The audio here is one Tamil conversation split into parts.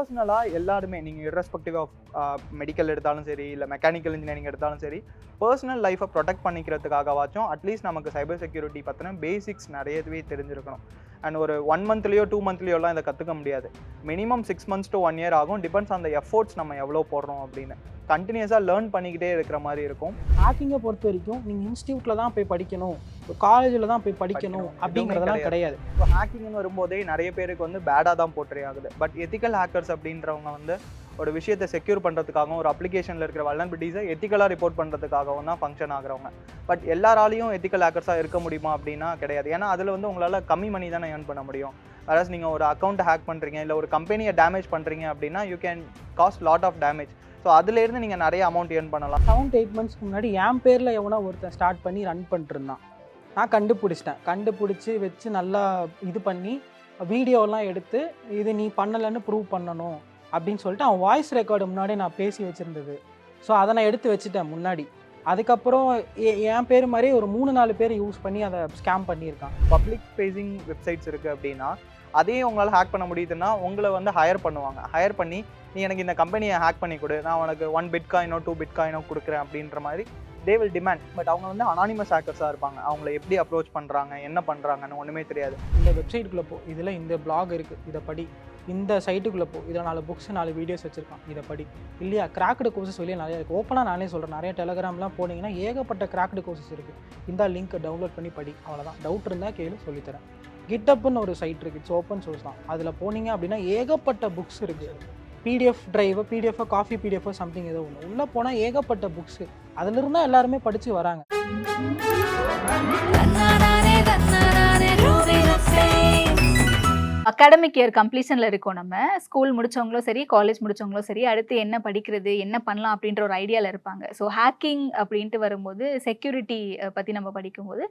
பர்சனலாக எல்லாருமே நீங்கள் இர்ரெஸ்பெக்டிவ் ஆஃப் மெடிக்கல் எடுத்தாலும் சரி இல்லை மெக்கானிக்கல் இன்ஜினியரிங் எடுத்தாலும் சரி பர்சனல் லைஃப்பை ப்ரொடெக்ட் பண்ணிக்கிறதுக்காகவாச்சும் அட்லீஸ்ட் நமக்கு சைபர் செக்யூரிட்டி பற்றின பேசிக்ஸ் நிறையவே தெரிஞ்சிருக்கணும். அண்ட் ஒரு ஒன் மந்த்லேயோ டூ மந்த்லேயோலாம் இதை கற்றுக்க முடியாது. Minimum six months to one year ஆகும். டிபெண்ட்ஸ் அந்த எஃபோர்ட்ஸ் நம்ம எவ்வளோ போடுறோம் அப்படின்னு. கண்டினியூஸாக லேர்ன் பண்ணிக்கிட்டே இருக்கிற மாதிரி இருக்கும். ஹேக்கிங்கை பொறுத்த வரைக்கும் நீங்கள் இன்ஸ்டியூட்டில் தான் போய் படிக்கணும். காலேஜில் தான் போய் படிக்கணும். அப்படிங்கிறதெல்லாம் கிடையாது. இப்போ ஹேக்கிங்னு வரும்போதே நிறைய பேருக்கு வந்து பேடாக தான் போர்ட்ரே ஆகுது. பட் எத்திக்கல் ஹேக்கர்ஸ் அப்படின்றவங்க வந்து ஒரு விஷயத்தை செக்யூர் பண்ணுறதுக்காகவும் ஒரு அப்ளிகேஷனில் இருக்கிற வல்னபிலிட்டிஸை எத்திக்கலாக ரிப்போர்ட் பண்ணுறதுக்காகவும் தான் ஃபங்க்ஷன் ஆகுறவங்க. பட் எல்லாராலையும் எத்திக்கல் ஹேக்கர்ஸாக இருக்க முடியுமா அப்படின்னா கிடையாது. ஏன்னா அதில் வந்து உங்களால் கம்மி மணி தானே ஏர்ன் பண்ண முடியும். அதாவது நீங்கள் ஒரு அக்கௌண்ட் ஹேக் பண்ணுறீங்க இல்லை ஒரு கம்பெனியை டேமேஜ் பண்ணுறீங்க அப்படின்னா you can cost lot of damage so அதுலேருந்து நீங்கள் நிறைய அமௌண்ட் ஏர்ன் பண்ணலாம். செவன் எயிட் மந்த்ஸ்க்கு முன்னாடி என் பேரில் எவனோ ஒருத்தன் ஸ்டார்ட் பண்ணி ரன் பண்ணிட்டு இருந்தான் நான் கண்டுபிடிச்சிட்டேன். கண்டுபிடிச்சி வச்சு நல்லா இது பண்ணி வீடியோலாம் எடுத்து இது நீ பண்ணலைன்னு ப்ரூவ் பண்ணணும் அப்படின்னு சொல்லிட்டு அவன் வாய்ஸ் ரெக்கார்டு முன்னாடி நான் பேசி வச்சுருந்தது. ஸோ அதை நான் எடுத்து வச்சுட்டேன் முன்னாடி. அதுக்கப்புறம் என் பேர் மாதிரி ஒரு மூணு நாலு பேர் யூஸ் பண்ணி அதை ஸ்கேம் பண்ணியிருக்கான். பப்ளிக் ஃபேஸிங் வெப்சைட்ஸ் இருக்குது அப்படின்னா அதையும் உங்களால் ஹேக் பண்ண முடியுதுன்னா உங்களை வந்து ஹையர் பண்ணுவாங்க. ஹையர் பண்ணி நீ எனக்கு இந்த கம்பெனியை ஹேக் பண்ணி கொடு. நான் உனக்கு ஒன் பிட் காயினோ டூ பிட் காயினோ கொடுக்குறேன் அப்படின்ற மாதிரி தே வில் டிமாண்ட் பட் அவங்க வந்து அனானிமஸ் ஹேக்கர்ஸாக இருப்பாங்க. அவங்கள எப்படி அப்ரோச் பண்ணுறாங்க என்ன பண்ணுறாங்கன்னு ஒன்றுமே தெரியாது. இந்த வெப்சைட்டுக்குள்ளே போ. இதில் இந்த பிளாக் இருக்குது இதை படி. இந்த சைட்டுக்குள்ளே போ. இதில் நாலு புக்ஸ் நாலு வீடியோஸ் வச்சுருக்கான். இதை படி. இல்லையா? கிராக்டு கோர்சஸ் வெளியே நிறைய இருக்குது ஓப்பனாக நானே சொல்கிறேன் நிறைய டெலகிராம்லாம் போனீங்கன்னா ஏகப்பட்ட கிராக்டு கோர்சஸ் இருக்குது இந்த லிங்க் டவுன்லோட் பண்ணி படி. அவ்வளோதான் டவுட் இருந்தால் கேளு சொல்லித்தரேன். கிட்டப்னு ஒரு சைட் இருக்குது இட்ஸ் ஓப்பன் சோர்ஸ் தான். அதில் போனீங்க அப்படின்னா ஏகப்பட்ட புக்ஸ் இருக்குது பிடிஎஃப் ட்ரைவோ பிடிஎஃப் காஃபி பிடிஎஃப் சம்திங் ஏதோ ஒன்று உள்ளே போனால் ஏகப்பட்ட புக்ஸு அதிலிருந்தால் தான் எல்லாருமே படித்து வராங்க. அகாடமிக் இயர் கம்ப்ளீஷனில் இருக்கோம் நம்ம. ஸ்கூல் முடிச்சவங்களும் சரி காலேஜ் முடிச்சவங்களும் சரி அடுத்து என்ன படிக்கிறது என்ன பண்ணலாம் அப்படின்ற ஒரு ஐடியாவில் இருப்பாங்க. ஸோ ஹேக்கிங் அப்படின்ட்டு வரும்போது செக்யூரிட்டி பற்றி நம்ம படிக்கும்போது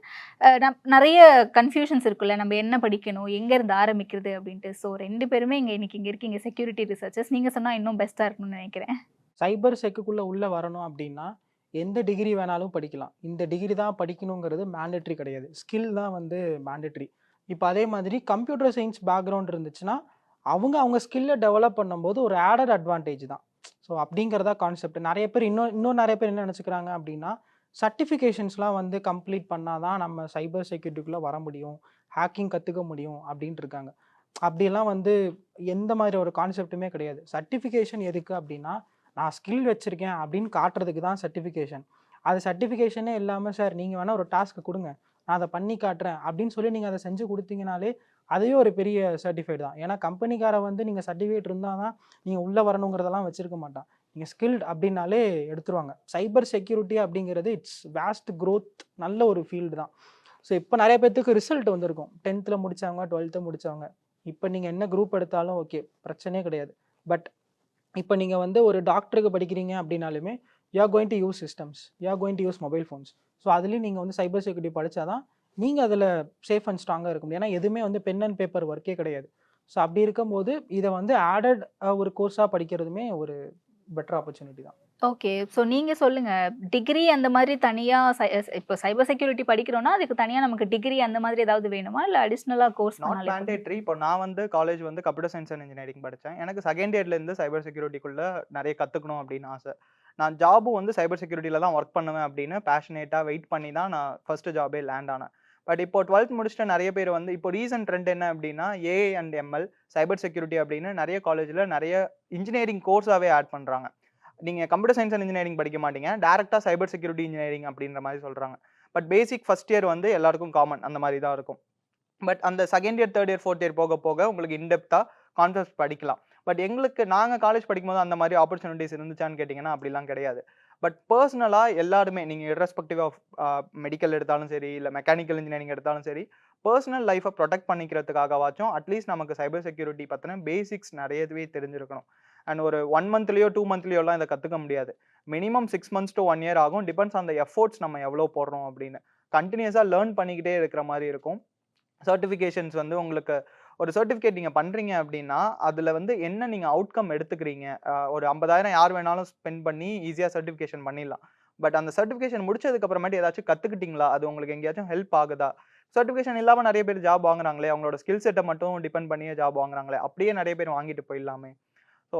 நிறைய கன்ஃபியூஷன்ஸ் இருக்குல்ல. நம்ம என்ன படிக்கணும் எங்கேருந்து ஆரம்பிக்கிறது அப்படின்ட்டு. ஸோ ரெண்டு பேருமே இங்கே இன்னைக்கு இங்கே இருக்கீங்க செக்யூரிட்டி ரிசர்ச்சர்ஸ் நீங்கள் சொன்னால் இன்னும் பெஸ்ட்டாக இருக்கும்னு நினைக்கிறேன். சைபர் செக்குக்குள்ளே உள்ளே வரணும் அப்படின்னா எந்த டிகிரி வேணாலும் படிக்கலாம். இந்த டிகிரி தான் படிக்கணுங்கிறது மேண்டட்ரி கிடையாது. ஸ்கில் தான் வந்து மேண்டட்ரி இப்போ அதே மாதிரி கம்ப்யூட்டர் சயின்ஸ் பேக்ரவுண்ட் இருந்துச்சுன்னா அவங்க அவங்க ஸ்கில்லை டெவலப் பண்ணும்போது ஒரு ஆடட் அட்வான்டேஜ் தான். ஸோ அப்படிங்கிறதா கான்செப்ட் நிறைய பேர் இன்னும் இன்னும் நிறைய பேர் என்ன நினச்சிக்கிறாங்க அப்படின்னா சர்டிஃபிகேஷன்ஸ்லாம் வந்து கம்ப்ளீட் பண்ணால் தான் நம்ம சைபர் செக்யூரிட்டிக்குள்ளே வர முடியும் ஹேக்கிங் கற்றுக்க முடியும் அப்படின்ட்டு இருக்காங்க. அப்படியெல்லாம் வந்து எந்த மாதிரி ஒரு கான்செப்ட்டுமே கிடையாது. சர்டிஃபிகேஷன் எதுக்கு அப்படின்னா நான் ஸ்கில் வச்சுருக்கேன் அப்படின்னு காட்டுறதுக்கு தான் சர்டிஃபிகேஷன் அது சர்டிஃபிகேஷனே இல்லாமல் சார் நீங்கள் வேணால் ஒரு டாஸ்க்கு கொடுங்க. நான் அதை பண்ணி காட்டுறேன் அப்படின்னு சொல்லி நீங்கள் அதை செஞ்சு கொடுத்தீங்கனாலே அதையும் ஒரு பெரிய சர்டிஃபைடு தான். ஏன்னா கம்பெனிக்கார வந்து நீங்கள் சர்டிஃபிகேட் இருந்தால் தான் நீங்கள் உள்ளே வரணுங்கிறதெல்லாம் வச்சுருக்க மாட்டான். நீங்கள் ஸ்கில்ட் அப்படின்னாலே எடுத்துருவாங்க. சைபர் செக்யூரிட்டி அப்படிங்கிறது இட்ஸ் வேஸ்ட் க்ரோத் நல்ல ஒரு ஃபீல்டு தான். ஸோ இப்போ நிறைய பேர்த்துக்கு ரிசல்ட் வந்திருக்கும். டென்த்தில் முடித்தவங்க டுவெல்த்து முடித்தவங்க இப்போ நீங்கள் என்ன குரூப் எடுத்தாலும் ஓகே பிரச்சனையே கிடையாது. பட் இப்போ நீங்கள் வந்து ஒரு டாக்டருக்கு படிக்கிறீங்க அப்படின்னாலுமே you are going to use systems you are going to use mobile phones so அதுலேயும் நீங்கள் வந்து சைபர் செக்யூரிட்டி படித்தாதான் நீங்கள் அதில் சேஃப் அண்ட் ஸ்ட்ராங்காக இருக்க முடியும். ஏன்னா எதுவுமே வந்து பென் அண்ட் பேப்பர் ஒர்க்கே கிடையாது. ஸோ அப்படி இருக்கும்போது இதை வந்து ஆடட் ஒரு கோர்ஸாக படிக்கிறதுமே ஒரு பெட்டர் ஆப்பர்ச்சுனிட்டி தான். ஓகே ஸோ நீங்கள் சொல்லுங்கள் டிகிரி அந்த மாதிரி தனியாக இப்போ சைபர் செக்யூரிட்டி படிக்கிறோன்னா அதுக்கு தனியாக நமக்கு டிகிரி அந்த மாதிரி ஏதாவது வேணுமா? இல்லை அடிஷ்னலாக கோர்ஸ் நாட்? மேண்டேட்ரி இப்போ நான் வந்து காலேஜ் வந்து கம்ப்யூட்டர் சயின்ஸ் அண்ட் இன்ஜினியரிங் படித்தேன் எனக்கு செகண்ட் இயர்லேருந்து சைபர் செக்யூரிட்டிக்குள்ளே நிறைய கற்றுக்கணும் அப்படின்னு ஆசை. நான் ஜாபும் வந்து சைபர் செக்யூரிட்டியில் தான் ஒர்க் பண்ணுவேன் அப்படின்னு பேஷனேட்டாக வெயிட் பண்ணி தான் நான் ஃபஸ்ட்டு ஜாபே லேண்ட் ஆனேன். பட் இப்போ டுவெல்த் முடிச்சுட்டு நிறைய பேர் வந்து இப்போ ரீசன்ட் ட்ரெண்ட் என்ன அப்படின்னா AI and ML cyber security அப்படின்னு நிறைய காலேஜில் நிறைய இன்ஜினியரிங் கோர்ஸாகவே ஆட் பண்ணுறாங்க நீங்கள் கம்ப்யூட்டர் சயின்ஸ் அண்ட் இன்ஜினியரிங் படிக்க மாட்டீங்க டேரெக்டாக சைபர் செக்யூரிட்டி இன்ஜினியரிங் அப்படின்ற மாதிரி சொல்கிறாங்க பட் பேசிக் ஃபஸ்ட் இயர் வந்து எல்லாருக்கும் காமன் அந்த மாதிரி தான் இருக்கும். பட் அந்த second year third year fourth year போக போக உங்களுக்கு இன்டெப்த்தாக கான்செப்ட் படிக்கலாம். பட் எங்களுக்கு நாங்கள் காலேஜ் படிக்கும்போது அந்த மாதிரி ஆப்பர்ச்சுனிட்டிஸ் இருந்துச்சான்னு கேட்டிங்கன்னா அப்படிலாம் கிடையாது. பட் பர்சனலாக எல்லாருமே நீங்கள் irrespective ஆஃப் மெடிக்கல் எடுத்தாலும் சரி இல்லை மெக்கானிக்கல் இன்ஜினியரிங் எடுத்தாலும் சரி பர்சனல் லைஃப்பை ப்ரொடெக்ட் பண்ணிக்கிறதுக்காகவாச்சும் அட்லீஸ்ட் நமக்கு சைபர் செக்யூரிட்டி பற்றின பேசிக்ஸ் நிறையவே தெரிஞ்சிருக்கணும். அண்ட் ஒரு ஒன் மந்த்லேயோ டூ மந்த்லேயோலாம் இதை கற்றுக்க முடியாது. Minimum six months to one year ஆகும். டிபெண்ட்ஸ் அந்த எஃபோர்ட்ஸ் நம்ம எவ்வளோ போடுறோம் அப்படின்னு. கண்டினியூஸாக லேர்ன் பண்ணிக்கிட்டே இருக்கிற மாதிரி இருக்கும். சர்டிஃபிகேஷன்ஸ் வந்து உங்களுக்கு ஒரு சர்டிஃபிகேட் நீங்கள் பண்ணுறீங்க அப்படின்னா அதில் வந்து என்ன நீங்கள் அவுட்கம் எடுத்துக்கிறீங்க? ஒரு ஐம்பதாயிரம் யார் வேணாலும் ஸ்பெண்ட் பண்ணி ஈஸியாக சர்டிஃபிகேஷன் பண்ணிடலாம். பட் அந்த சர்டிஃபிகேஷன் முடிச்சதுக்கு அப்புறமேட்டு ஏதாச்சும் கற்றுக்கிட்டீங்களா அது உங்களுக்கு எங்கேயாச்சும் ஹெல்ப் ஆகுதா? சர்டிஃபிகேஷன் இல்லாமல் நிறைய பேர் ஜாப் வாங்குறாங்களே அவங்களோட ஸ்கில் செட்டை மட்டும் டிபெண்ட் பண்ணியே ஜாப் வாங்குறாங்களே அப்படியே நிறைய பேர் வாங்கிட்டு போயிடலாமே. ஸோ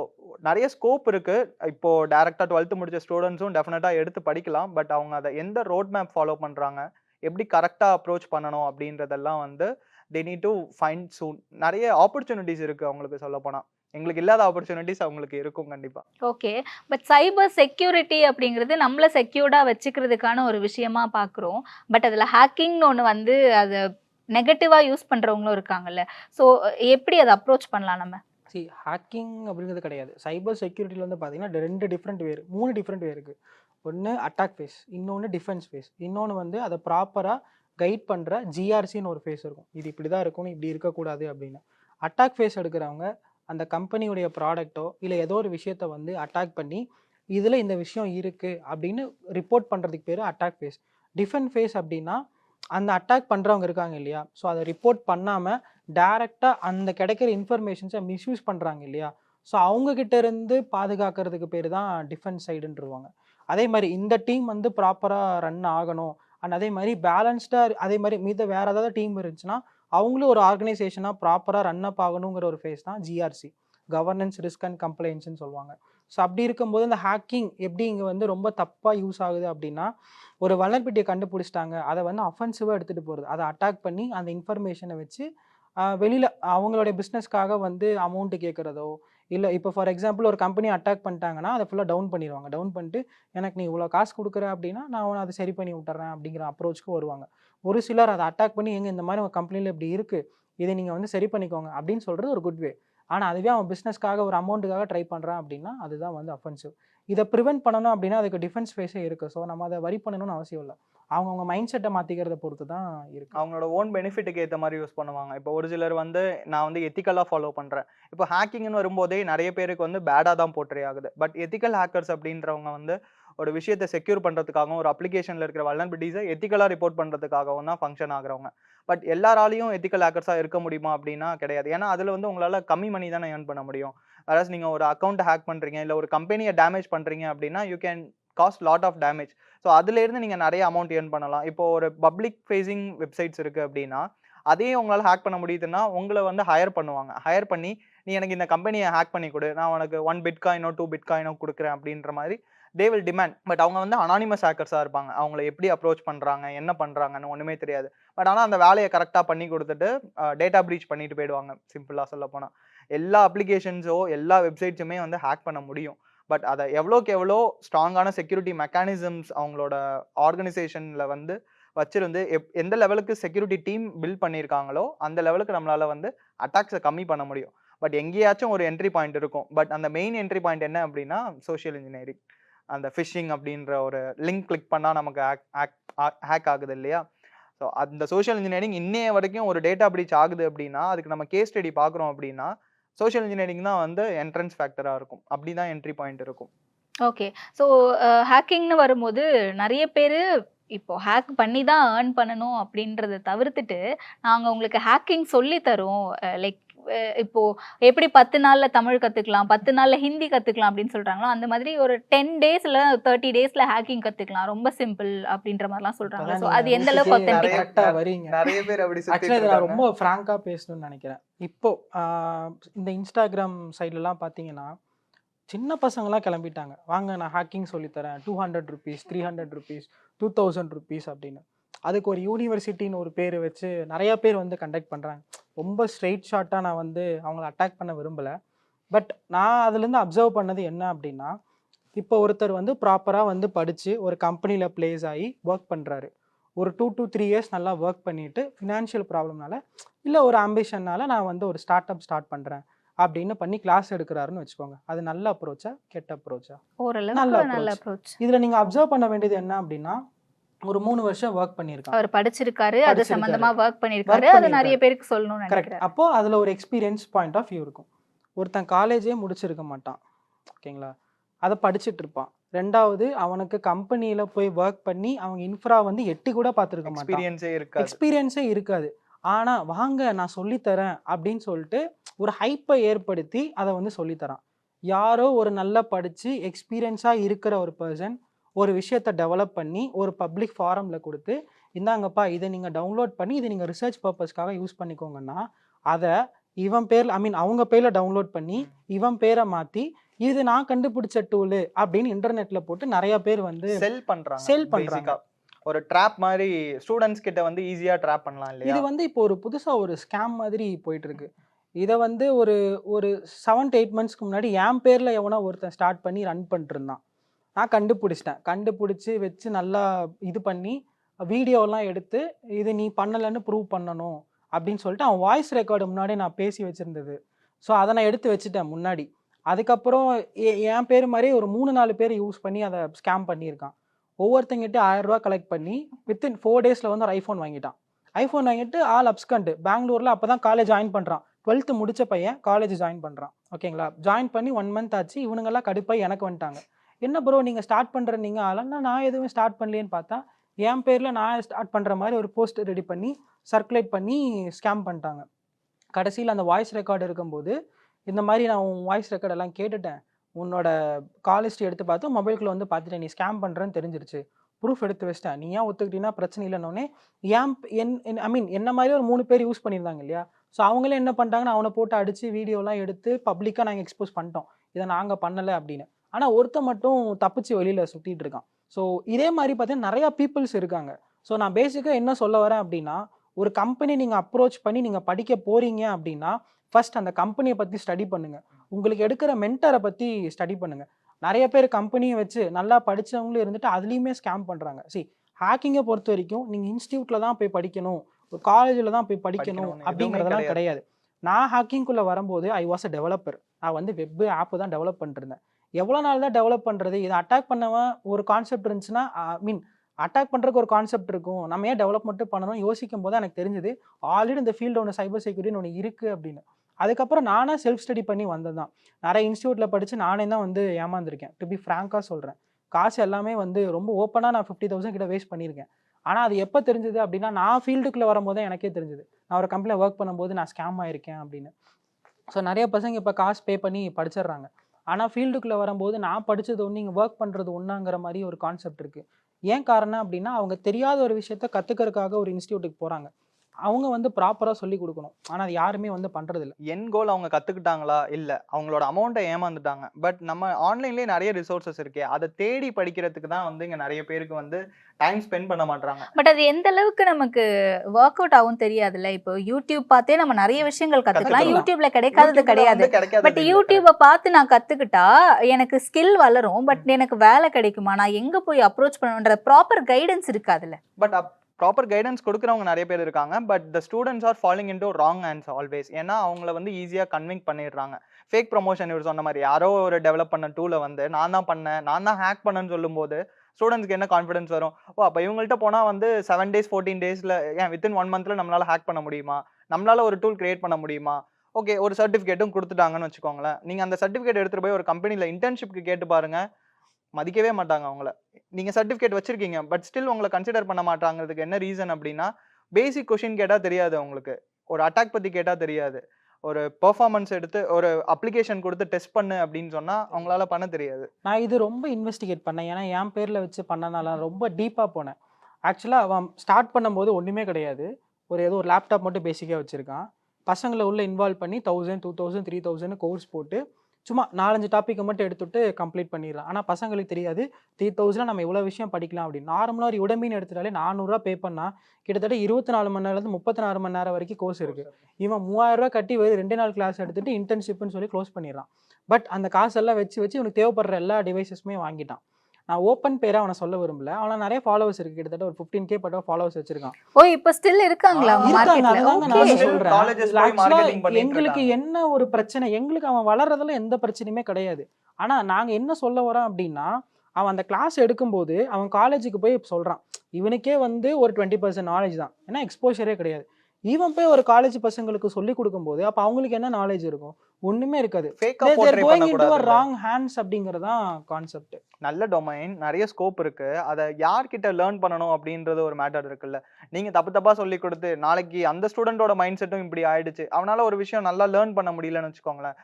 நிறைய ஸ்கோப் இருக்குது இப்போ டேரெக்டாக டுவெல்த்து முடிச்ச ஸ்டூடெண்ட்ஸும் டெஃபினட்டாக எடுத்து படிக்கலாம். பட் அவங்க அதை எந்த ரோட் மேப் ஃபாலோ பண்ணுறாங்க எப்படி கரெக்டாக அப்ரோச் பண்ணணும் அப்படின்றதெல்லாம் வந்து they need to find soon நிறைய ஆப்பர்ச்சுனிட்டிஸ் இருக்கு அவங்களுக்கு சொல்ல போனால் எங்களுக்கு இல்லாத ஆப்பர்ச்சுனிட்டிஸ் அவங்களுக்கு இருக்கும் கண்டிப்பா. ஓகே பட் சைபர் செக்யூரிட்டி அப்படிங்கிறது நம்மள செக்யூர்டா வச்சுக்கிறதுக்கான ஒரு விஷயமா பார்க்குறோம் பட் அதுல ஹேக்கிங்னு ஒன்று வந்து அதை நெகட்டிவாக யூஸ் பண்றவங்களும் இருக்காங்கல்ல. ஸோ எப்படி அதை அப்ரோச் பண்ணலாம் நம்ம? சி ஹேக்கிங் அப்படிங்கிறது கிடையாது. சைபர் செக்யூரிட்டியில் வந்து பார்த்தீங்கன்னா ரெண்டு டிஃப்ரெண்ட் வேர் மூணு டிஃப்ரெண்ட் வே இருக்குது ஒன்று அட்டாக் ஃபேஸ் இன்னொன்று டிஃபென்ஸ் ஃபேஸ் இன்னொன்று வந்து அதை ப்ராப்பராக கைட் பண்ணுற ஜிஆர்சின்னு ஒரு ஃபேஸ் இருக்கும். இது இப்படி தான் இருக்கணும் இப்படி இருக்கக்கூடாது அப்படின்னு. அட்டாக் ஃபேஸ் எடுக்கிறவங்க அந்த கம்பெனியுடைய ப்ராடக்ட்டோ இல்லை ஏதோ ஒரு விஷயத்த வந்து அட்டாக் பண்ணி இதில் இந்த விஷயம் இருக்குது அப்படின்னு ரிப்போர்ட் பண்ணுறதுக்கு பேர் அட்டாக் ஃபேஸ் டிஃபென்ஸ் ஃபேஸ் அப்படின்னா அந்த அட்டாக் பண்ணுறவங்க இருக்காங்க இல்லையா? ஸோ அதை ரிப்போர்ட் பண்ணாமல் டேரெக்டாக அந்த கிடைக்கிற இன்ஃபர்மேஷன்ஸை மிஸ்யூஸ் பண்ணுறாங்க இல்லையா? ஸோ அவங்கக்கிட்ட இருந்து பாதுகாக்கிறதுக்கு பேர் தான் டிஃபென்ஸ் சைடுன்றவாங்க அதே மாதிரி இந்த டீம் வந்து ப்ராப்பராக ரன் ஆகணும். அண்ட் அதே மாதிரி பேலன்ஸ்டாக அதே மாதிரி மீத வேறு ஏதாவது டீம் இருந்துச்சுன்னா அவங்களும் ஒரு ஆர்கனைசேஷனாக ப்ராப்பராக ரன் அப் ஆகணுங்கிற ஒரு ஃபேஸ் தான் ஜிஆர்சி கவர்னன்ஸ் ரிஸ்க் அண்ட் கம்ப்ளைண்ட்ஸ்னு சொல்லுவாங்க. ஸோ அப்படி இருக்கும்போது இந்த ஹேக்கிங் எப்படி இங்கே வந்து ரொம்ப தப்பாக யூஸ் ஆகுது அப்படின்னா ஒரு வளர்பிட்டியை கண்டுபிடிச்சிட்டாங்க. அதை வந்து அஃபென்சிவாக எடுத்துகிட்டு போகிறது அதை அட்டாக் பண்ணி அந்த இன்ஃபர்மேஷனை வச்சு வெளியில் அவங்களுடைய பிஸ்னஸ்க்காக வந்து அமௌண்ட்டு கேட்குறதோ இல்லை இப்போ ஃபார் எக்ஸாம்பிள் ஒரு கம்பெனி அட்டாக் பண்ணிட்டாங்கன்னா அதை ஃபுல்லாக டவுன் பண்ணிடுவாங்க டவுன் பண்ணிட்டு எனக்கு நீ இவ்வளோ காசு கொடுக்குற அப்படின்னா நான் உன அதை சரி பண்ணி விட்டுறேன் அப்படிங்கிற அப்ரோச்சுக்கு வருவாங்க. ஒரு சிலர் அதை அட்டாக் பண்ணி எங்கே இந்த மாதிரி உங்கள் கம்பெனியில் இப்படி இருக்குது இதை நீங்கள் வந்து சரி பண்ணிக்கோங்க அப்படின்னு சொல்கிறது ஒரு குட் வே ஆனால் அதுவே அவன் பிஸ்னஸ்க்காக ஒரு அமௌண்ட்டுக்காக ட்ரை பண்ணுறான் அப்படின்னா அதுதான் வந்து அஃபென்சிவ் இதை ப்ரிவென்ட் பண்ணணும் அப்படின்னா அதுக்கு டிஃபென்ஸ் ஃபேஸே இருக்குது ஸோ நம்ம அதை வரி பண்ணணும்னு அவசியம் இல்லை. அவங்கவுங்க மைண்ட் செட்டை மாற்றிக்கிறத பொறுத்து தான் இருக்குது அவங்களோட ஓன் பெனிஃபிட்டுக்கு ஏற்ற மாதிரி யூஸ் பண்ணுவாங்க. இப்போ ஒரு சிலர் வந்து நான் வந்து எத்திக்கலாக ஃபாலோ பண்ணுறேன் இப்போ ஹேக்கிங்னு வரும்போதே நிறைய பேருக்கு வந்து பேடாக தான் போட்டே ஆகுது. பட் எத்திக்கல் ஹேக்கர்ஸ் அப்படின்றவங்க வந்து ஒரு விஷயத்தை செக்யூர் பண்ணுறதுக்காகவும் ஒரு அப்ளிகேஷனில் இருக்கிற வல்லன்பிட்டிஸை எத்திக்கலாக ரிப்போர்ட் பண்ணுறதுக்காகவும் தான் ஃபங்க்ஷன் ஆகுறவங்க. பட் எல்லாராலையும் எத்திக்கல் ஹேக்கர்ஸாக இருக்க முடியுமா அப்படின்னா கிடையாது. ஏன்னா அதில் வந்து உங்களால் கம்மி மணி தானே ஏர்ன் பண்ண முடியும். அதாவது நீங்கள் ஒரு அக்கௌண்ட் ஹேக் பண்ணுறீங்க இல்லை ஒரு கம்பெனியை டேமேஜ் பண்ணுறீங்க அப்படின்னா you can cost lot of damage so அதுலேருந்து நீங்கள் நிறைய அமௌண்ட் ஏர்ன் பண்ணலாம். இப்போ ஒரு பப்ளிக் ஃபேஸிங் வெப்சைட்ஸ் இருக்குது அப்படின்னா அதையும் உங்களால் ஹேக் பண்ண முடியுதுன்னா உங்களை வந்து ஹையர் பண்ணுவாங்க. ஹையர் பண்ணி நீ எனக்கு இந்த கம்பெனியை ஹேக் பண்ணி கொடு. நான் உனக்கு ஒன் பிட் காயினோ டூ பிட் காயினோ கொடுக்குறேன் அப்படின்ற மாதிரி தே வில் டிமாண்ட் பட் அவங்க வந்து அனானிமஸ் ஹேக்கர்ஸாக இருப்பாங்க. அவங்கள எப்படி அப்ரோச் பண்ணுறாங்க என்ன பண்ணுறாங்கன்னு ஒன்றுமே தெரியாது. பட் ஆனால் அந்த வேலையை கரெக்டாக பண்ணி கொடுத்துட்டு டேட்டா ப்ரீச் பண்ணிட்டு போயிடுவாங்க. சிம்பிளாக சொல்ல போனால் எல்லா அப்ளிகேஷன்ஸோ எல்லா வெப்சைட்ஸுமே வந்து ஹேக் பண்ண முடியும். பட் அதை எவ்வளோக்கு எவ்வளோ ஸ்ட்ராங்கான செக்யூரிட்டி மெக்கானிசம்ஸ் அவங்களோட ஆர்கனைசேஷனில் வந்து வச்சிருந்து எப் எந்த லெவலுக்கு செக்யூரிட்டி டீம் பில்ட் பண்ணியிருக்காங்களோ அந்த லெவலுக்கு நம்மளால் வந்து அட்டாக்ஸை கம்மி பண்ண முடியும். பட் எங்கேயாச்சும் ஒரு என்ட்ரி பாயிண்ட் இருக்கும். பட் அந்த மெயின் என்ட்ரி பாயிண்ட் என்ன அப்படின்னா சோஷியல் இன்ஜினியரிங் அந்த ஃபிஷிங் அப்படின்ற ஒரு லிங்க் கிளிக் பண்ணால் நமக்கு ஹேக் ஆகுது இல்லையா? ஸோ அந்த சோஷியல் இன்ஜினியரிங் இன்னைய வரைக்கும் ஒரு டேட்டா பிரீச் ஆகுது அப்படின்னா அதுக்கு நம்ம கேஸ் ஸ்டடி பார்க்குறோம் அப்படின்னா சோஷியல் இன்ஜினியரிங் தான் வந்து என்ட்ரன்ஸ் ஃபேக்டராக இருக்கும். அப்படி தான் என்ட்ரி பாயிண்ட் இருக்கும். ஓகே ஸோ ஹேக்கிங்னு வரும்போது நிறைய பேர் இப்போ ஹேக் பண்ணி தான் ஏர்ன் பண்ணணும் அப்படின்றத தவிர்த்துட்டு நாங்கள் உங்களுக்கு ஹேக்கிங் சொல்லி தரோம். லைக் இப்போ எப்படி பத்து நாள்ல தமிழ் கத்துக்கலாம் பத்து நாள்ல ஹிந்தி கத்துக்கலாம் அப்படின்னு சொல்றாங்களோ அந்த மாதிரி ஒரு டென் டேஸ்ல தேர்ட்டி டேஸ்ல ஹேக்கிங் கத்துக்கலாம். ரொம்ப சிம்பிள் அப்படின்ற மாதிரிலாம் சொல்றாங்க. ஸோ அது எந்த அளவுக்கு கரெக்டாக வரீங்க. நிறைய பேர் அப்படி இதை நான் இருக்காங்க. ரொம்ப ஃப்ராங்காக பேசணும்னு நினைக்கிறேன். இப்போ ஆஹ், இந்த இன்ஸ்டாகிராம் சைட்லலாம் பார்த்தீங்கன்னா சின்ன பசங்களாம் கிளம்பிட்டாங்க. வாங்க நான் ஹேக்கிங் சொல்லித்தரேன். Two hundred rupees three hundred rupees two thousand rupees அப்படின்னு. அதுக்கு ஒரு யூனிவர்சிட்டின்னு ஒரு பேர் வச்சு நிறைய பேர் வந்து கண்டக்ட் பண்ணுறாங்க ரொம்ப ஸ்ட்ரெயிட் ஷாட்டாக நான் வந்து அவங்கள அட்டாக் பண்ண விரும்பலை. பட் நான் அதுலேருந்து அப்சர்வ் பண்ணது என்ன அப்படின்னா இப்போ ஒருத்தர் வந்து ப்ராப்பராக வந்து படித்து ஒரு கம்பெனியில் ப்ளேஸ் ஆகி ஒர்க் பண்ணுறாரு ஒரு டூ to த்ரீ இயர்ஸ் நல்லா ஒர்க் பண்ணிட்டு ஃபினான்ஷியல் ப்ராப்ளம்னால இல்லை ஒரு ஆம்பிஷன்னால நான் வந்து ஒரு ஸ்டார்ட் அப் ஸ்டார்ட் பண்ணுறேன் அப்படின்னு பண்ணி கிளாஸ் எடுக்கிறாருன்னு வச்சுக்கோங்க. அது நல்ல அப்ரோச்சா கெட்ட அப்ரோச்சா நல்ல. அப்ரோச் இதில் நீங்கள் அப்சர்வ் பண்ண வேண்டியது என்ன அப்படின்னா ஒரு மூணு வருஷம் ஒர்க் பண்ணியிருக்காங்க அவர் படிச்சிருக்காரு அது. சம்பந்தமா ஒர்க் பண்ணிருக்காரு Work அது நிறைய. பேருக்கு சொல்லணும்னு கரெக்ட் நினைக்கிறேன். அப்போ அதில் ஒரு எக்ஸ்பீரியன்ஸ் பாயிண்ட் ஆஃப் வியூ இருக்கும். ஒருத்தன் காலேஜே முடிச்சிருக்க மாட்டான். ஓகேங்களா அதை படிச்சுட்டு இருப்பான். ரெண்டாவது அவனுக்கு கம்பெனியில் போய் ஒர்க் பண்ணி அவங்க இன்ஃப்ரா வந்து எட்டி கூட பார்த்துருக்க மாட்டான். எக்ஸ்பீரியன்ஸே இருக்காது. எக்ஸ்பீரியன்ஸே இருக்காது. ஆனால் வாங்க நான் சொல்லித்தரேன் அப்படின்னு சொல்லிட்டு ஒரு ஹைப்பை ஏற்படுத்தி அதை வந்து சொல்லித்தரான். யாரோ ஒரு நல்லா படித்து எக்ஸ்பீரியன்ஸாக இருக்கிற ஒரு பர்சன் ஒரு விஷயத்தை டெவலப் பண்ணி ஒரு பப்ளிக் ஃபாரமில் கொடுத்து இந்தாங்கப்பா இதை நீங்கள் டவுன்லோட் பண்ணி இதை நீங்கள் ரிசர்ச் பர்பஸ்க்காக யூஸ் பண்ணிக்கோங்கன்னா அதை இவன் பேர்ல ஐ மீன் அவங்க பேர்ல டவுன்லோட் பண்ணி இவன் பேரை மாத்தி இது நான் கண்டுபிடிச்ச டூலு அப்படின்னு இன்டர்நெட்ல போட்டு நிறைய பேர் வந்து செல் பண்றாங்க Sell பண்றாங்க. basic-ஆ. ஒரு ட்ராப் மாதிரி ஸ்டூடெண்ட்ஸ் கிட்ட வந்து ஈஸியா ட்ராப் பண்ணலாம் இது இல்லையா வந்து இப்போ ஒரு புதுசா ஒரு ஸ்கேம் மாதிரி போயிட்டு இருக்கு இதை வந்து ஒரு ஒரு செவன் டு எயிட் மந்த்ஸ்க்கு முன்னாடி என் பேர்ல எவனோ ஒருத்தன் ஸ்டார்ட் பண்ணி ரன் பண்ணிட்டு இருந்தான் நான் கண்டுபிடிச்சிட்டேன். கண்டுபிடிச்சி வச்சு நல்லா இது பண்ணி வீடியோலாம் எடுத்து இது நீ பண்ணலைன்னு ப்ரூவ் பண்ணணும் அப்படின்னு சொல்லிட்டு அவன் வாய்ஸ் ரெக்கார்டு முன்னாடி நான் பேசி வச்சுருந்தது. ஸோ அதை நான் எடுத்து வச்சுட்டேன் முன்னாடி. அதுக்கப்புறம் என் பேர் மாதிரி ஒரு மூணு நாலு பேர் யூஸ் பண்ணி அதை ஸ்கேம் பண்ணியிருக்கான். ஒவ்வொருத்தங்கிட்ட ஆயிரம் கலெக்ட் பண்ணி வித்தின் ஃபோர் டேஸில் வந்து ஒரு ஐஃபோன் வாங்கிட்டான். ஐஃபோன் வாங்கிட்டு ஆல் அப்ஸ்கண்டு பெங்களூரில் அப்போ தான் காலேஜ் ஜாயின் பண்ணுறான் டுவெல்த்து முடித்த பையன் காலேஜ் ஜாயின் பண்ணுறான் ஓகேங்களா ஜாயின் பண்ணி ஒன் மந்த் ஆச்சு. இவனுங்கெல்லாம் கடுப்பாக எனக்கு வந்துட்டாங்க. என்ன ப்ரோ நீங்கள் ஸ்டார்ட் பண்ணுற நீங்கள் அதெல்லாம் நான் எதுவுமே ஸ்டார்ட் பண்ணலையேன்னு பார்த்தா என் பேரில் நான் ஸ்டார்ட் பண்ணுற மாதிரி ஒரு போஸ்ட் ரெடி பண்ணி சர்க்குலேட் பண்ணி ஸ்கேம் பண்ணிட்டாங்க. கடைசியில் அந்த வாய்ஸ் ரெக்கார்டு இருக்கும்போது இந்த மாதிரி நான் உன் வாய்ஸ் ரெக்கார்ட் எல்லாம் கேட்டுட்டேன். உன்னோட கால் ஹிஸ்ட்ரி எடுத்து பார்த்து மொபைல்குள்ளே வந்து பார்த்துட்டேன். நீ ஸ்கேம் பண்ணுறேன்னு தெரிஞ்சிருச்சு. ப்ரூஃப் எடுத்து வச்சிட்டேன். நீ ஏன் ஒத்துக்கிட்டீங்கன்னா பிரச்சனை இல்லைன்னொன்னே ஏன் என் ஐ மீன் என்ன மாதிரி ஒரு மூணு பேர் யூஸ் பண்ணியிருந்தாங்க இல்லையா? ஸோ அவங்களே என்ன பண்ணிட்டாங்கன்னா அவனை போட்டு அடித்து வீடியோலாம் எடுத்து பப்ளிக்காக நாங்கள் எக்ஸ்போஸ் பண்ணிட்டோம். இதை நாங்கள் பண்ணலை அப்படின்னு. ஆனால் ஒருத்தன் மட்டும் தப்பிச்சு வெளியில் சுற்றிட்டு இருக்கான். ஸோ இதே மாதிரி பார்த்தீங்கன்னா நிறையா பீப்புள்ஸ் இருக்காங்க. ஸோ நான் பேசிக்காக என்ன சொல்ல வரேன் அப்படின்னா ஒரு கம்பெனி நீங்கள் அப்ரோச் பண்ணி நீங்கள் படிக்க போறீங்க அப்படின்னா ஃபர்ஸ்ட் அந்த கம்பெனியை பற்றி ஸ்டடி பண்ணுங்க. உங்களுக்கு எடுக்கிற மென்டரை பற்றி ஸ்டடி பண்ணுங்க. நிறைய பேர் கம்பெனியை வச்சு நல்லா படிச்சவங்களும் இருந்துட்டு அதுலேயுமே ஸ்கேம் பண்ணுறாங்க சி ஹேக்கிங்கை பொறுத்த வரைக்கும் நீங்கள் இன்ஸ்டியூட்டில் தான் போய் படிக்கணும். ஒரு காலேஜில் தான் போய் படிக்கணும் அப்படிங்கிறதெல்லாம் கிடையாது. கிடையாது. நான் ஹேக்கிங்குள்ளே வரும்போது ஐ வாஸ் அ டெவலப்பர் நான் வந்து வெப் ஆப்பு தான் டெவலப் பண்ணிருந்தேன் எவ்வளோ நாள் தான் டெவலப் பண்ணுறது இதை அட்டாக் பண்ணவன் ஒரு கான்செப்ட் இருந்துச்சுன்னா ஐ மீன் அட்டாக் பண்ணுறதுக்கு ஒரு கான்செப்ட் இருக்கும். நம்ம ஏன் டெவலப் மட்டும் பண்ணணும்? யோசிக்கும் போது எனக்கு தெரிஞ்சது ஆல்ரெடி இந்த ஃபீல்டு ஒன்று சைபர் செக்யூரிட்டின்னு ஒன்று இருக்குது அப்படின்னு. அதுக்கப்புறம் நானாக செல்ஃப் ஸ்டடி பண்ணி வந்தது தான். நிறைய இன்ஸ்டியூட்டில் படித்து நானே தான் வந்து ஏமாந்துருக்கேன். டு பி ஃப்ராங்காக சொல்கிறேன் காசு எல்லாமே வந்து ரொம்ப ஓப்பனாக நான் ஃபிஃப்டி தௌசண்ட் கிட்ட வேஸ்ட் பண்ணியிருக்கேன். ஆனால் அது எப்போ தெரிஞ்சது அப்படின்னா நான் ஃபீல்டுக்குள்ளே வரும்போது தான் எனக்கே தெரிஞ்சது. நான் ஒரு கம்பெனியில் ஒர்க் பண்ணும்போது நான் ஸ்கேம் ஆகிருக்கேன் அப்படின்னு. ஸோ நிறைய பசங்க இப்போ காசு பே பண்ணி படிச்சிடுறாங்க. ஆனால் ஃபீல்டுக்குள்ளே வரும்போது நான் படித்தது ஒன்று இங்கே ஒர்க் பண்ணுறது ஒன்றாங்கிற மாதிரி ஒரு கான்செப்ட் இருக்குது ஏன் காரணம் அப்படின்னா அவங்க தெரியாத ஒரு விஷயத்த கற்றுக்கிறதுக்காக ஒரு இன்ஸ்டியூட்டுக்கு போகிறாங்க அவங்க வந்து ப்ராப்பராக சொல்லி கொடுக்கணும். ஆனால் அது யாருமே வந்து பண்ணுறதில்ல என் கோல் அவங்க கத்துக்கிட்டாங்களா? இல்ல. அவங்களோட அமௌண்ட்டை ஏமாந்துட்டாங்க. பட் நம்ம ஆன்லைன்லயே நிறைய ரிசோர்சஸ் இருக்கே. அதை தேடி படிக்கிறதுக்கு தான் வந்து இங்க நிறைய பேருக்கு வந்து டைம் ஸ்பெண்ட் பண்ண மாட்டாங்க பட் அது எந்த அளவுக்கு நமக்கு ஒர்க் அவுட் ஆகும் தெரியாதுல்ல? இப்போ யூடியூப் பார்த்தே நம்ம நிறைய விஷயங்கள் கத்துக்கலாம். கத்துக்கலாம். யூடியூப்ல கிடைக்காதது கிடையாது. பட். யூடியூப்பை பார்த்து நான் கத்துக்கிட்டா எனக்கு ஸ்கில் வளரும். பட் எனக்கு வேலை கிடைக்குமா? நான் எங்க போய் அப்ரோச் பண்ணுன்ற ப்ராப்பர் கைடன்ஸ் இருக்காதுல்ல? பட் ப்ராப்பர் கைடன்ஸ் கொடுக்குறவங்க நிறைய பேர் இருக்காங்க but the students are following into wrong hands always ஏன்னா அவங்கள வந்து ஈஸியாக கன்விங்க் பண்ணிடுறாங்க. ஃபேக் ப்ரொமோஷன் இவர் சொன்ன மாதிரி யாரோ ஒரு டெவலப் பண்ண டூலை வந்து நான் தான் பண்ணேன் நான் தான் ஹேக் பண்ணேன்னு சொல்லும்போது ஸ்டூடெண்ட்ஸ்க்கு என்ன கான்ஃபிடன்ஸ் வரும்? ஓ அப்போ இவங்கள்ட்ட போனால் வந்து செவன் டேஸ் ஃபோர்டீன் டேஸில் ஏன் வித்தின் ஒன் மந்த்தில் நம்மளால் ஹேக் பண்ண முடியுமா? நம்மளால் ஒரு டூல் கிரியேட் பண்ண முடியுமா? ஓகே ஒரு சர்டிஃபிகேட்டும் கொடுத்துட்டாங்கன்னு வச்சுக்கோங்களேன். நீங்கள் அந்த சர்டிஃபிகேட் எடுத்துகிட்டு போய் ஒரு கம்பெனியில் இன்டர்ன்ஷிப்க்கு கேட்டு பாருங்கள் மதிக்கவே மாட்டாங்க அவங்கள. நீங்கள் சர்டிஃபிகேட் வச்சுருக்கீங்க பட் ஸ்டில் உங்களை கன்சிடர் பண்ண மாட்டாங்கிறதுக்கு என்ன ரீசன் அப்படின்னா பேசிக் கொஷின் கேட்டால் தெரியாது அவங்களுக்கு. ஒரு அட்டாக் பற்றி கேட்டால் தெரியாது. ஒரு பெர்ஃபார்மன்ஸ் எடுத்து ஒரு அப்ளிகேஷன் கொடுத்து டெஸ்ட் பண்ணு அப்படின்னு சொன்னால் அவங்களால பண்ண தெரியாது. நான் இது ரொம்ப இன்வெஸ்டிகேட் பண்ணேன். ஏன்னா என் பேரில் வச்சு பண்ணனால ரொம்ப டீப்பாக போனேன். ஆக்சுவலாக அவன் ஸ்டார்ட் பண்ணும்போது ஒன்றுமே கிடையாது. ஒரு ஏதோ ஒரு லேப்டாப் மட்டும் பேசிக்காக வச்சுருக்கான். பசங்களை உள்ள இன்வால்வ் பண்ணி thousand two thousand three thousand course போட்டு சும்மா நாலஞ்சு டாப்பிக்கை மட்டும் எடுத்துட்டு கம்ப்ளீட் பண்ணிடலாம். ஆனால் பசங்களுக்கு தெரியாது. த்ரீ தௌசண்ட் நம்ம இவ்வளோ விஷயம் படிக்கலாம் அப்படின்னு. நார்மலாக ஒரு உடம்பின்னு எடுத்துட்டாலே நானூறுரூவா பே பண்ணால் கிட்டத்தட்ட இருபத்தி நாலு மணி நேரத்துலேருந்து முப்பத்தி நாலு மணி நேரம் வரைக்கும் கோர்ஸ் இருக்குது இவன் மூவாயிரம் ரூபாய் கட்டி வெறும் ரெண்டே நாள் கிளாஸ் எடுத்துட்டு இன்டர்ன்ஷிப்னு சொல்லி க்ளோஸ் பண்ணிடுறான். பட் அந்த காசெல்லாம் வச்சு வச்சு இவனுக்கு தேவைப்படுற எல்லா டிவைசஸுமே வாங்கிட்டான். நான் ஓப்பன் பேராக அவனை சொல்ல விரும்பல. அவனை நிறைய ஃபாலோவர்ஸ் இருக்கு. கிட்டத்தட்ட ஒரு ஃபிஃப்டீன் கே பட்ட ஃபாலோவர்ஸ் வச்சிருக்கான். ஓ இப்போ ஸ்டில் இருக்காங்களா சொல்றேன். எங்களுக்கு. என்ன ஒரு பிரச்சனை? எங்களுக்கு அவன் வளர்றதுல எந்த பிரச்சனையுமே கிடையாது. ஆனா நாங்க என்ன சொல்ல வரோம் அப்படின்னா அவன் அந்த கிளாஸ் எடுக்கும்போது அவன் காலேஜுக்கு போய் சொல்றான். இவனுக்கே வந்து ஒரு டுவெண்ட்டி பர்சன்ட் நாலேஜ் தான். ஏன்னா எக்ஸ்போஷரே கிடையாது. இவன் போய் ஒரு காலேஜ் பசங்களுக்கு சொல்லி கொடுக்கும்போது அப்ப அவங்களுக்கு என்ன நாலேஜ் இருக்கும்? ஒண்ணுமே இருக்காது. ஃபேக்காக போர்ட்ரே இன்டு பண்ணக்கூடாது ராங் ஹேண்ட்ஸ் அப்படிங்கிறது தான் கான்செப்ட் நல்ல டொமைன் நிறைய ஸ்கோப் இருக்கு. அதை யார்கிட்ட லேர்ன் பண்ணணும் அப்படின்றது ஒரு மேட்டர் இருக்குல்ல. நீங்க தப்பு தப்பா சொல்லி கொடுத்து நாளைக்கு அந்த ஸ்டூடெண்டோட மைண்ட் செட்டும் இப்படி ஆயிடுச்சு. அவனால ஒரு விஷயம் நல்லா லேர்ன் பண்ண முடியலன்னு வச்சுக்கோங்களேன்.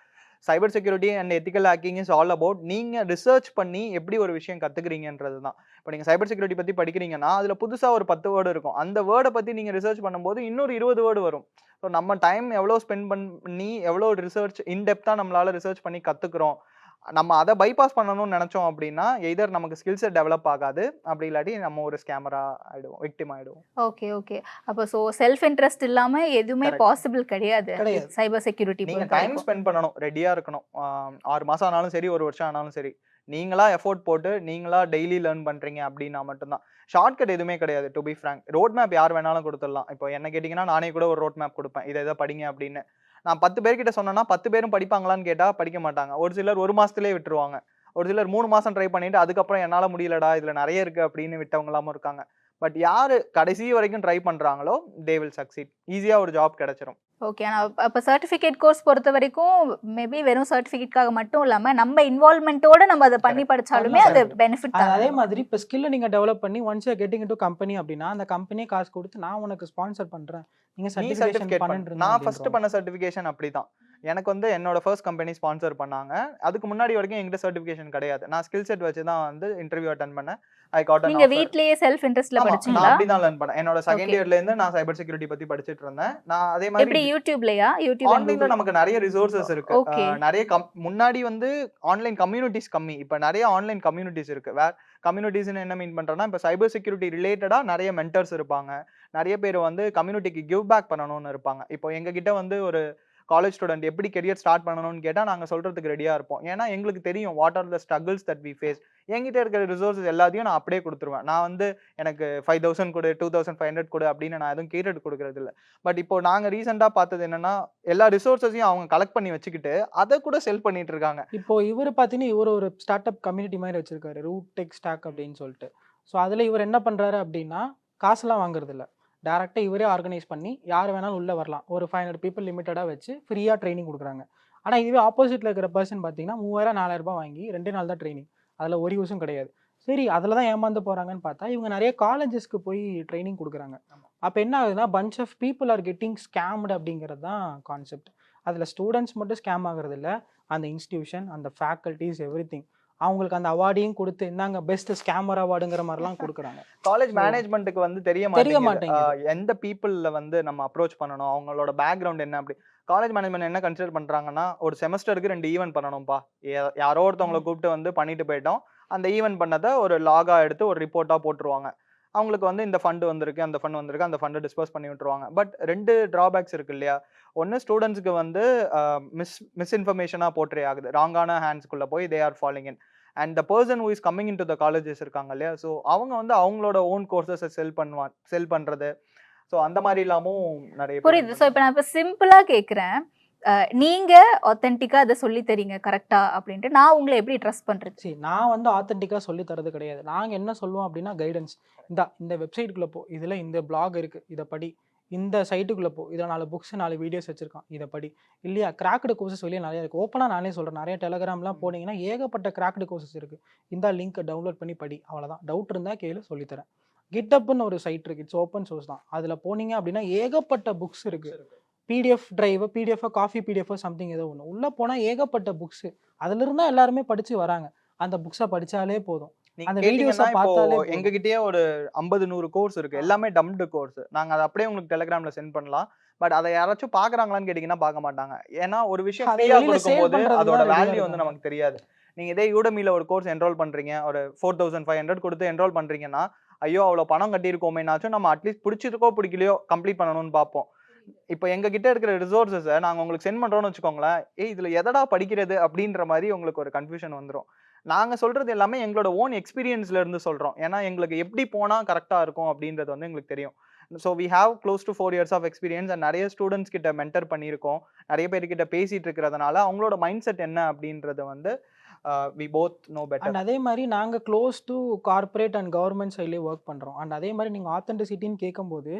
Cyber security and ethical hacking is all about நீங்க ரிசர்ச் பண்ணி எப்படி ஒரு விஷயம் கத்துக்கிறீங்கன்றது தான். இப்போ நீங்க சைபர் செக்யூரிட்டி பத்தி படிக்கிறீங்கன்னா அதுல புதுசா ஒரு பத்து வேர்டு இருக்கும். அந்த வேர்டை பத்தி நீங்க ரிசர்ச் பண்ணும்போது இன்னொரு இருபது வேர்டு வரும். ஸோ நம்ம டைம் எவ்வளோ ஸ்பெண்ட் பண்ணி எவ்வளோ ரிசர்ச் இன்டெப்த்தாக நம்மளால ரிசர்ச் பண்ணி கற்றுக்குறோம் நம்ம அதை பைபாஸ் பண்ணணும்னு நினச்சோம் அப்படின்னா எய்தர் நமக்கு ஸ்கில் செட் டெவலப் ஆகாது. அப்படி இல்லாட்டி நம்ம ஒரு ஸ்கேமரா ஆயிடுவோம் விக்டிம் ஆயிடுவோம். ஓகே ஓகே அப்போ ஸோ செல்ஃப் இன்ட்ரெஸ்ட் இல்லாம எதுவுமே. பாசிபிள் கிடையாது. சைபர் செக்யூரிட்டி நீங்க டைம் ஸ்பெண்ட் பண்ணணும் ரெடியா இருக்கணும். ஆறு மாசம் ஆனாலும் சரி ஒரு வருஷம் ஆனாலும் சரி. நீங்களா எஃபோர்ட் போட்டு நீங்களா டெய்லி லேர்ன் பண்றீங்க அப்படின்னா மட்டும்தான். ஷார்ட்கட் எதுவுமே கிடையாது to be frank road map யார் வேணாலும் கொடுத்துடலாம். இப்போ என்ன கேட்டிங்கன்னா நானே கூட ஒரு ரோட் மேப் கொடுப்பேன். இதை இதை படிங்க அப்படின்னு. நான் பத்து பேர்கிட்ட சொன்னேன்னா பத்து பேரும் படிப்பாங்களான்னு கேட்டால் படிக்க மாட்டாங்க. ஒரு சிலர் ஒரு மாதத்துலேயே விட்டுருவாங்க. ஒரு சிலர் மூணு மாசம் ட்ரை பண்ணிட்டு அதுக்கப்புறம் என்னால் முடியலடா இதில் நிறைய இருக்கு அப்படின்னு விட்டவங்களாமும் இருக்காங்க. பட் யார் கடைசி வரைக்கும் ட்ரை பண்ணுறாங்களோ தே வில் சக்சீட் ஈஸியாக ஒரு ஜாப் கிடைச்சிரும். ஓகே ஆனால் அப்போ சர்டிஃபிகேட் கோர்ஸ் பொறுத்த வரைக்கும் மேபி வெறும் சர்டிஃபிகேட்காக மட்டும் இல்லாம நம்ம இன்வால்மெண்ட்டோட நம்ம அதை பண்ணி படிச்சாலுமே அது. பெனிஃபிட் அது அதே மாதிரி இப்போ ஸ்கில்லை நீங்கள் டெவலப் பண்ணி once you getting to company அப்படின்னா அந்த கம்பெனியே காசு கொடுத்து நான் உனக்கு ஸ்பான்சர் பண்ணுறேன் நீங்கள் சர்டிஃபிகேட் பண்ணிட்டு நான் ஃபர்ஸ்ட் பண்ண சர்டிஃபிகேஷன் அப்படிதான். எனக்கு வந்து என்னோட ஃபர்ஸ்ட் கம்பெனி ஸ்பான்சர் பண்ணாங்க. அதுக்கு முன்னாடி வரைக்கும் எங்கிட்ட சர்டிஃபிகேஷன் கிடையாது. நான் ஸ்கில் செட் வச்சு தான் வந்து இன்டர்வியூ அட்டன் பண்ணேன். ஐ காட் நீங்க வீட்லயே செல்ஃப் இன்ட்ரெஸ்ட்ல நான் படிச்சீங்களா? அப்படி தான் லேர்ன் பண்ணேன். என்னோட செகண்ட். இயர்ல இருந்து நான் சைபர் செக்யூரிட்டி பத்தி படிச்சிட்டு இருந்தேன். நான் அதே எப்படி மாதிரி யூடியூப்லயா? யூடியூப் ஆன்லைன்ல நமக்கு நிறைய ரிசோர்சஸ் இருக்கு. நிறைய முன்னாடி வந்து ஆன்லைன் கம்யூனிட்டிஸ் கம்மி. இப்போ நிறைய ஆன்லைன் கம்யூனிட்டிஸ் இருக்கு. வேற கம்யூனிட்டிஸ்னு என்ன மீன் பண்றேன்னா இப்போ சைபர் செக்யூரிட்டி ரிலேட்டடா நிறைய மென்டர்ஸ் இருப்பாங்க. நிறைய பேர் வந்து கம்யூனிட்டிக்கு கிவ் பேக் பண்ணணும்னு இருப்பாங்க. இப்போ எங்க கிட்ட வந்து ஒரு காலேஜ் ஸ்டூடெண்ட் எப்படி கெரியர் ஸ்டார்ட் பண்ணணும்னு கேட்டால் நாங்கள் சொல்கிறதுக்கு ரெடியாக இருப்போம். ஏன்னா எங்களுக்கு தெரியும் what are the struggles that we face என்கிட்ட இருக்கிற ரிசோர்ஸஸ் எல்லாத்தையும் நான் அப்படியே கொடுத்துருவேன். நான் வந்து எனக்கு ஃபைவ் தௌசண்ட் கொடு டூ தௌசண்ட் ஃபைவ் ஹண்ட்ரட் கொடு அப்படின்னு நான் எதுவும் கேட்டுட்டு கொடுக்கறது இல்லை. பட் இப்போ நாங்கள் ரீசெண்டாக பார்த்தது என்னன்னா எல்லா ரிசோர்ஸஸையும் அவங்க கலெக்ட் பண்ணி வச்சுக்கிட்டு அதை கூட செல் பண்ணிட்டு இருக்காங்க. இப்போ இவர் பார்த்தீங்கன்னா இவர் ஒரு ஸ்டார்ட் அப் கம்யூனிட்டி மாதிரி வச்சிருக்காரு. ரூட் டெக் ஸ்டாக் அப்படின்னு சொல்லிட்டு. ஸோ அதில் இவர் என்ன பண்ணுறாரு அப்படின்னா காசுலாம் வாங்குறதில்ல. டேரெக்டாக இவரே ஆர்கனைஸ் பண்ணி யார் வேணாலும் உள்ளே வரலாம். ஒரு ஃபைவ் ஹண்ட்ரட் பீப்புள் லிமிட்டடாக வச்சு ஃப்ரீயாக ட்ரைனிங் கொடுக்குறாங்க. ஆனால் இதுவே ஆப்போசிட்டில் இருக்கிற பர்சன் பார்த்தீங்கன்னா மூவாயிரம் நாலாயிரம் ரூபாய் வாங்கி ரெண்டே நாள் தான் ட்ரைனிங் அதில் ஒரு யூஸும் கிடையாது. சரி அதில் தான் ஏமாந்து போகிறாங்கன்னு பார்த்தா இவங்க நிறைய காலேஜஸ்க்கு போய் ட்ரைனிங் கொடுக்குறாங்க. அப்போ என்ன ஆகுதுன்னா bunch of people are getting scammed அப்படிங்கிறது தான் கான்செப்ட் அதில் ஸ்டூடெண்ட்ஸ் மட்டும் ஸ்கேம் ஆகுறது இல்ல. அந்த இன்ஸ்டிடியூஷன் அந்த ஃபேக்கல்ட்டிஸ் எவ்ரி திங் அவங்களுக்கு அந்த அவார்டையும் கொடுத்து இந்தாங்க பெஸ்ட் ஸ்கேமர் அவார்டுங்கிற மாதிரிலாம் கொடுக்குறாங்க. காலேஜ் மேனேஜ்மெண்ட்டுக்கு வந்து தெரிய தெரிய மாட்டேங்குது. எந்த பீப்புள்ல வந்து நம்ம அப்ரோச் பண்ணணும்? அவங்களோட பேக்ரவுண்ட் என்ன அப்படி? காலேஜ் மேனேஜ்மெண்ட் என்ன கன்சிடர் பண்றாங்கன்னா ஒரு செமஸ்டருக்கு ரெண்டு ஈவென்ட் பண்ணணும்ப்பா யாரோ ஒருத்தவங்கள கூப்பிட்டு வந்து பண்ணிட்டு போயிட்டோம். அந்த ஈவென்ட் பண்ணதை ஒரு லாகா எடுத்து ஒரு ரிப்போர்ட்டா போட்டுருவாங்க. அவங்களுக்கு வந்து இந்த ஃபண்டு வந்திருக்கு அந்த ஃபண்ட் வந்திருக்கு அந்த ஃபண்டை டிஸ்போஸ் பண்ணி விட்டுருவாங்க. பட் ரெண்டு டிராபேக்ஸ் இருக்கு இல்லையா? ஒன்று ஸ்டூடெண்ட்ஸ்க்கு வந்து மிஸ் மிஸ்இன்ஃபர்மேஷனாக போர்ட்ரே ஆகுது. ராங்கான ஹேண்ட்ஸ்குள்ளே போய் they are following in and the person who is coming into the colleges இருக்காங்க இல்லையா? ஸோ அவங்க வந்து அவங்களோட ஓன் கோர்சஸை செல் பண்ணுவான் செல் பண்ணுறது ஸோ அந்த மாதிரி இல்லாமும் நிறைய பேர் புரியுது. ஸோ இப்போ நான் இப்போ சிம்பிளா கேட்குறேன் நீங்க ஆத்தென்டிக்கா அதை சொல்லி தரீங்க கரெக்டா அப்படின்ட்டு நான் உங்களை எப்படி ட்ரஸ்ட் பண்றது? சரி நான் வந்து ஆத்தென்டிக்காக சொல்லி தரது கிடையாது. நாங்கள் என்ன சொல்லுவோம் அப்படின்னா கைடன்ஸ் இந்த இந்த வெப்சைட்டுக்குள்ளே போ. இதில் இந்த பிளாக் இருக்குது இதை படி. இந்த சைட்டுக்குள்ளே போ. இதில் நாலு புக்ஸ் நாலு வீடியோஸ் வச்சுருக்கான் இதை படி. இல்லையா? கிராக்டு கோர்சஸ் வெளியே நிறைய இருக்குது ஓப்பனாக நானே சொல்கிறேன் நிறைய டெலகிராம்லாம் போனீங்கன்னா ஏகப்பட்ட கிராக்டு கோர்சஸ் இருக்குது இந்த லிங்க்கை டவுன்லோட் பண்ணி படி. அவ்வளோதான் டவுட் இருந்தால் கேளு சொல்லித்தரேன் கிட்டப்னு ஒரு சைட் இருக்குது இட்ஸ் ஓப்பன் சோர்ஸ் தான். அதில் போனீங்க அப்படின்னா ஏகப்பட்ட புக்ஸ் இருக்குது PDF drive PDF copy PDF something ஏதோ ஒன்று உள்ளே போனால் ஏகப்பட்ட புக்ஸு அதுல இருந்தா எல்லாருமே படிச்சு வராங்க. அந்த புக்ஸை படிச்சாலே போதும். அந்த இப்போ பார்த்தாலே. எங்ககிட்டயே ஒரு ஐம்பது நூறு கோர்ஸ் இருக்கு. எல்லாமே டம்டு கோர்ஸ் நாங்க அதை அப்படியே உங்களுக்கு டெலிகிராம்ல சென்ட் பண்ணலாம். பட் அதை யாராச்சும் பாக்குறாங்களான்னு கேட்டீங்கன்னா பார்க்க மாட்டாங்க. ஏன்னா ஒரு விஷயம் ஃப்ரீயா கொடுக்கும்போது அதோட வேல்யூ வந்து. நமக்கு தெரியாது. நீங்க இதே யூடமில ஒரு கோர்ஸ் என்ரோல் பண்றீங்க. ஒரு ஃபோர் தௌசண்ட் ஃபைவ் ஹண்ட்ரட் கொடுத்து என்ரோல் பண்றீங்கன்னா ஐயோ அவ்வளவு பணம் கட்டியிருக்கோமேனாச்சும் நம்ம அட்லீஸ்ட் பிடிச்சிருக்கோ பிடிக்கலையோ கம்ப்ளீட் பண்ணணும்னு பார்ப்போம். இப்போ எங்க கிட்ட இருக்கிற ரிசோர்ஸஸை நாங்க உங்களுக்கு சென்ட் பண்றோம்னு வச்சுக்கோங்களேன் ஏய் இதுல எதடா படிக்கிறது அப்படின்ற மாதிரி உங்களுக்கு ஒரு கன்ஃபியூஷன் வந்துடும் நாங்க சொல்றது எல்லாமே எங்களோட ஓன் எக்ஸ்பீரியன்ஸ்ல இருந்து சொல்றோம். ஏன்னா எங்களுக்கு எப்படி போனா கரெக்டா இருக்கும் அப்படின்றது வந்து எங்களுக்கு தெரியும். So we have close to four years of experience and நிறைய ஸ்டூடெண்ட்ஸ் கிட்ட மென்டர் பண்ணியிருக்கோம். நிறைய பேர்கிட்ட பேசிட்டு இருக்கிறதுனால அவங்களோட மைண்ட் செட் என்ன அப்படின்றத வந்து வி போத் நோ அண்ட் அதே மாதிரி நாங்கள் close to corporate and government சைட்லேயே ஒர்க் பண்ணுறோம் அண்ட் அதே மாதிரி நீங்கள் ஆத்தென்டிசிட்டின்னு கேட்கும்போது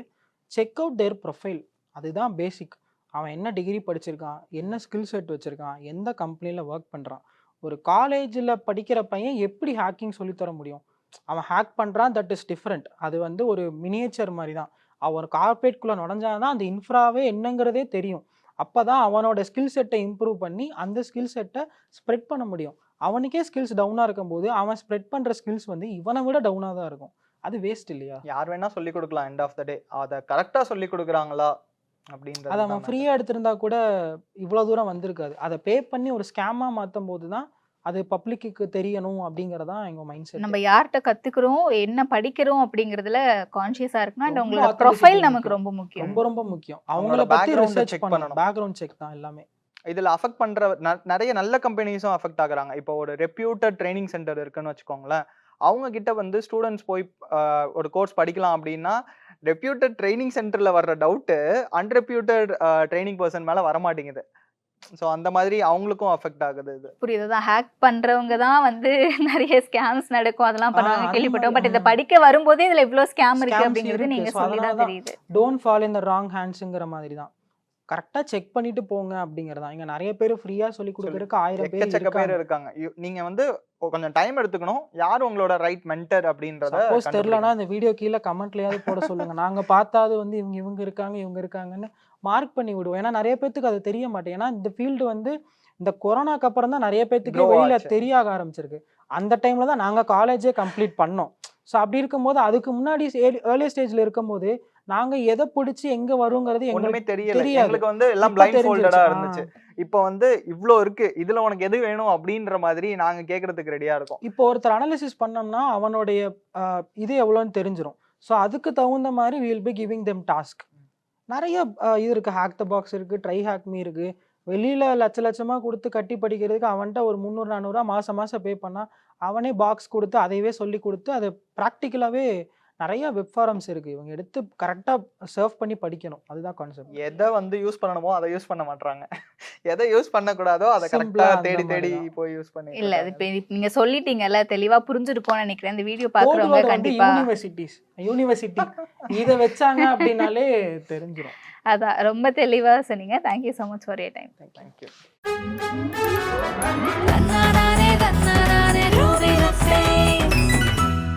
செக் அவுட் தேர் ப்ரொஃபைல் அதுதான் பேசிக் அவன் என்ன டிகிரி படிச்சிருக்கான் என்ன ஸ்கில் செட் வச்சுருக்கான் எந்த கம்பெனியில் ஒர்க் பண்ணுறான் ஒரு காலேஜில் படிக்கிற பையன் எப்படி ஹேக்கிங் சொல்லித்தர முடியும்? அவன் ஹேக் பண்ணுறான் தட் இஸ் டிஃப்ரெண்ட் அது வந்து ஒரு மினியேச்சர் மாதிரி தான் அவன் ஒரு கார்ப்பரேட்குள்ளே நுழைஞ்சாதான் அந்த இன்ஃப்ராவே என்னங்கிறதே தெரியும். அப்போ தான் அவனோட ஸ்கில் செட்டை இம்ப்ரூவ் பண்ணி அந்த ஸ்கில் செட்டை ஸ்ப்ரெட் பண்ண முடியும். அவனுக்கே ஸ்கில்ஸ் டவுனாக இருக்கும்போது அவன் ஸ்ப்ரெட் பண்ணுற ஸ்கில்ஸ் வந்து இவனை விட டவுனாக தான் இருக்கும். அது வேஸ்ட் இல்லையா? யார் வேணால் சொல்லிக் கொடுக்கலாம் எண்ட் ஆஃப் த டே அதை கரெக்டாக சொல்லி கொடுக்குறாங்களா? அப்படின்றது அதை அவன் matter. ஃப்ரீயா எடுத்திருந்தா கூட இவ்வளோ தூரம் வந்திருக்காது. அதை பே பண்ணி ஒரு ஸ்கேமா மாத்தும் போது தான் அது பப்ளிக்கு தெரியணும் அப்படிங்கறதான் எங்க மைண்ட் செட் நம்ம யார்கிட்ட கத்துக்கிறோம் என்ன படிக்கிறோம் அப்படிங்கறதுல கான்சியஸா இருக்கணும் அண்ட் ரொம்ப உங்களோட authenticity ப்ரொஃபைல் நமக்கு. ரொம்ப முக்கியம். ரொம்ப ரொம்ப முக்கியம். அவங்களோட அவங்கள பத்தி ரிசர்ச் check பண்ணணும். பேக்ரவுண்ட் செக் தான் எல்லாமே. இதுல அஃபெக்ட் பண்ற ந- நிறைய நல்ல கம்பெனிஸும் அஃபெக்ட் ஆகுறாங்க. இப்போ ஒரு ரெப்யூட்டட் ட்ரைனிங் சென்டர் இருக்குன்னு வச்சுக்கோங்களேன். அவங்க கிட்ட வந்து ஸ்டூடெண்ட்ஸ் போய் ஒரு கோர்ஸ் படிக்கலாம் அப்படின்னா ரெப்யூட்டட் ட்ரைனிங் சென்டர்ல வர்ற டவுட்டு அன்ரெப்யூட்டட் ட்ரைனிங் பர்சன் மேல வர மாட்டேங்குது ஸோ அந்த மாதிரி அவங்களுக்கும் அஃபெக்ட் ஆகுது இது. புரியுது. ஹேக் பண்றவங்க தான் வந்து நிறைய ஸ்கேம்ஸ் நடக்கும். அதெல்லாம் பண்ணுவாங்க. கேள்விப்பட்டோம். பட் இதை. படிக்க வரும்போதே இதுல இவ்ளோ ஸ்கேம் இருக்கு அப்படிங்கிறது. நீங்க சொல்லி தான் தெரியுது. Don't fall in the wrong ஹேண்ட்ஸுங்கிற மாதிரி தான் கரெக்டாக செக் பண்ணிட்டு போங்க அப்படிங்கறதா இங்க நிறைய பேர் ஃப்ரீயா சொல்லி. கொடுக்கறதுக்கு ஆயிரம் பேர் எக்கச்சக்க பேர் இருக்காங்க. இருக்காங்க You- நீங்க வந்து கொஞ்சம் டைம் எடுத்துக்கணும். யார் உங்களோட ரைட் மென்டர் அப்படின்றத சப்போஸ் தெரிலனா. இந்த வீடியோ கீழே கமெண்ட்லயாவது போட சொல்லுங்க. நாங்க பார்த்தாது வந்து இவங்க இவங்க இருக்காங்க இவங்க இருக்காங்கன்னு மார்க் பண்ணி விடுவோம். ஏன்னா நிறைய பேத்துக்கு அது தெரிய மாட்டேன். ஏன்னா இந்த ஃபீல்டு வந்து இந்த கொரோனாக்கு அப்புறம் தான் நிறைய பேத்துக்கு வெளியில. தெரிய ஆக ஆரம்பிச்சிருக்கு. அந்த டைம்ல தான் நாங்க காலேஜே கம்ப்ளீட் பண்ணோம். ஸோ அப்படி இருக்கும்போது அதுக்கு முன்னாடி ஏர்லி ஸ்டேஜ்ல இருக்கும்போது நாங்க எதை பிடிச்சி எங்க வருங்கிறது எங்களுக்கு தெரியல. எங்களுக்கு வந்து எல்லாம் பிளைண்ட். ஃபோல்டடா. இருந்துச்சு. இப்போ வந்து இவ்ளோ இருக்கு. இதுல உனக்கு எது வேணும் அப்படின்ற மாதிரி நாங்க கேக்குறதுக்கு ரெடியா இருக்கோம். இப்போ ஒருத்தர் அனாலிசிஸ் பண்ணோம்னா அவனுடைய இது எவ்வளோன்னு தெரிஞ்சிரும். ஸோ அதுக்கு தகுந்த மாதிரி will be giving them task நிறைய இது இருக்கு. ஹேக் த பாக்ஸ் இருக்கு ட்ரை ஹேக் மீ இருக்கு. வெளியில லட்ச லட்சமா கொடுத்து கட்டி படிக்கிறதுக்கு அவன்கிட்ட ஒரு முந்நூறு நானூறுரூவா மாசம் மாசம் பே பண்ணா அவனே பாக்ஸ் கொடுத்து அதையவே சொல்லி கொடுத்து அது ப்ராக்டிக்கலாவே நிறைய வெப் ஃபாரம்ஸ் இருக்கு. இவங்க எடுத்து கரெக்டா சர்வ் பண்ணி படிக்கணும். அதுதான் கான்செப்ட் எதை வந்து யூஸ் பண்ணணுமோ அதை யூஸ் பண்ண மாட்டாங்க எதை யூஸ் பண்ணக்கூடாதோ அதை Simple கரெக்டா ஆ அந்த தேடி தேடி. போய் யூஸ் பண்ணி இல்ல அது இப்ப இப்ப நீங்க சொல்லிட்டீங்கல்ல தெளிவா புரிஞ்சிருக்கும்னு நினைக்கிறேன். இந்த வீடியோ கோட் பாக்குறவங்க வேர்டு வந்து கண்டிப்பா யூனிவர்சிட்டிஸ் யூனிவர்சிட்டி இதை வச்சாங்க அப்படின்னாலே தெரிஞ்சிரும். அதான் ரொம்ப தெளிவா சொன்னீங்க. Thank you so much for your time thank you